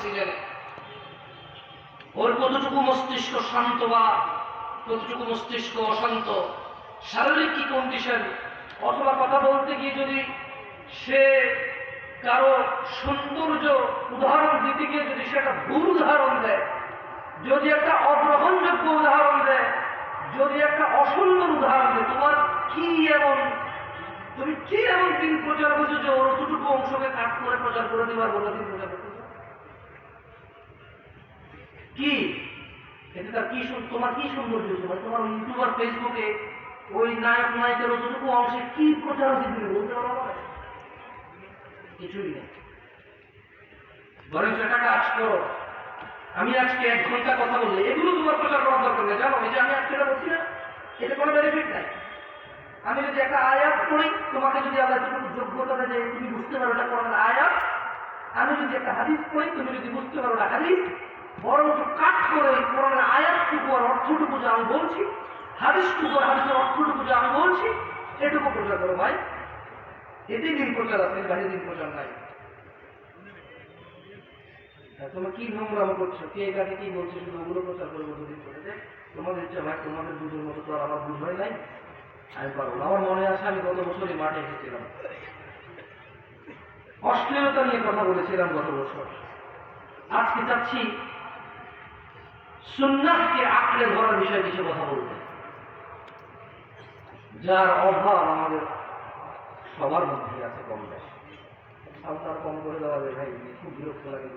সিজনে ওর কতটুকু মস্তিষ্ক শান্ত বা কতটুকু মস্তিষ্ক অশান্ত? শারীরিক কি কন্ডিশন অথবা কথা বলতে গিয়ে যদি সে কারও সৌন্দর্য উদাহরণ দিতে গিয়ে যদি সে একটা ভুল উদাহরণ দেয়, যদি একটা অগ্রহণযোগ্য উদাহরণ দেয়, যদি একটা অসুন্দর উদাহরণ দেয়, তোমার কি এমন, তুমি কি এমন দিন প্রচার করছ যে ওর অতটুকু অংশকে কাট করে প্রচার করে দিবার বলে দিন প্রচার কি? তার কি তোমার কি সৌন্দর্য? তোমার তোমার ফেসবুকে ওই নায়ক নায়কের অতটুকু অংশে কি প্রচার আছে তুমি বলতে পারো? কিছুই একটা কাজ করো। আমি আজকে এক ঘণ্টা কথা বললে এগুলো তোমার প্রচার করার দরকার নেই। জানো এই যে আমি আজকে এটা বলছি না এটা কোনো বেনিফিট নাই। আমি যদি একটা আয়াত পড়ি, তোমাকে যদি আল্লাহ এতটুকু যোগ্যতা দেয় তুমি বুঝতে পারো এটা কোরআনের আয়াত, আমি যদি একটা হাদিস পড়ি, তুমি যদি বুঝতে পারো না হাদিস বরঞ্চ কাট করে কোরআনের আয়াতটুকু আর অর্থটুকু যে আমি বলছি, হাদিসটুকু আর হাদিসের অর্থটুকু যে আমি বলছি, এটুকু প্রচার করো ভাই। এতেই দিন প্রচার আছে বাইরে দিন প্রচার নাই। তোমরা কি নোংরাম করছ? কে কাকে কি বলছো শুধু ওগুলো প্রচার করে দিন তোমাদের ইচ্ছা ভাই, তোমাদের বুঝের মতো তো আর আমার বুঝ হয় নাই। আমি পারব। আমার মনে আছে, আমি গত বছরই মাঠে এসেছিলাম। অশ্লীলতা নিয়ে কথা বলেছিলাম গত বছর। আজকে চাচ্ছি সুন্নাহকে আঁকড়ে ধরার বিষয়ে কিছু কথা বলতে। যার অভাব আমাদের সবার মধ্যে আছে কম বেশ। আপনার কম করে দেওয়া যায় ভাই খুব বিরক্ত লাগে।